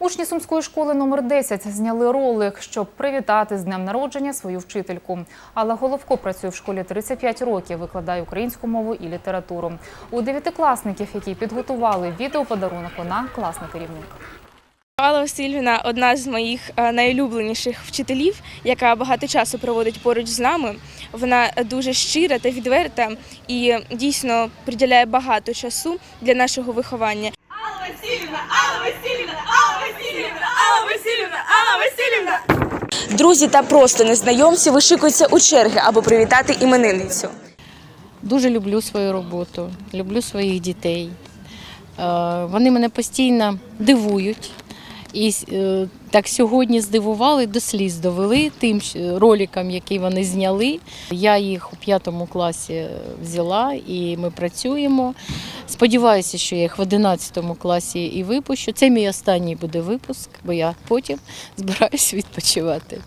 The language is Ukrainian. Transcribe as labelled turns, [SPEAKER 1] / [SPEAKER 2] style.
[SPEAKER 1] Учні сумської школи номер 10 зняли ролик, щоб привітати з днем народження свою вчительку. Алла Головко працює в школі 35 років, викладає українську мову і літературу. У дев'ятикласників, які підготували відеоподарунок, вона класний керівник.
[SPEAKER 2] Алла Васильівна одна з моїх е, найулюбленіших вчителів, яка багато часу проводить поруч з нами. Вона дуже щира та відверта і дійсно приділяє багато часу для нашого виховання.
[SPEAKER 3] Алла Васильівна, Алла Васильівна, Алла Васильівна, Алла Васильівна, Алла Васильівна.
[SPEAKER 2] Друзі та просто незнайомці вишикуються у черги, аби привітати іменинницю.
[SPEAKER 4] Дуже люблю свою роботу, люблю своїх дітей. Е, Вони мене постійно дивують. І е, так сьогодні здивували, до сліз довели тим роликом, який вони зняли. Я їх у п'ятому класі взяла і ми працюємо. Сподіваюся, що я їх в 11 класі і випущу. Це мій останній буде випуск, бо я потім збираюсь відпочивати.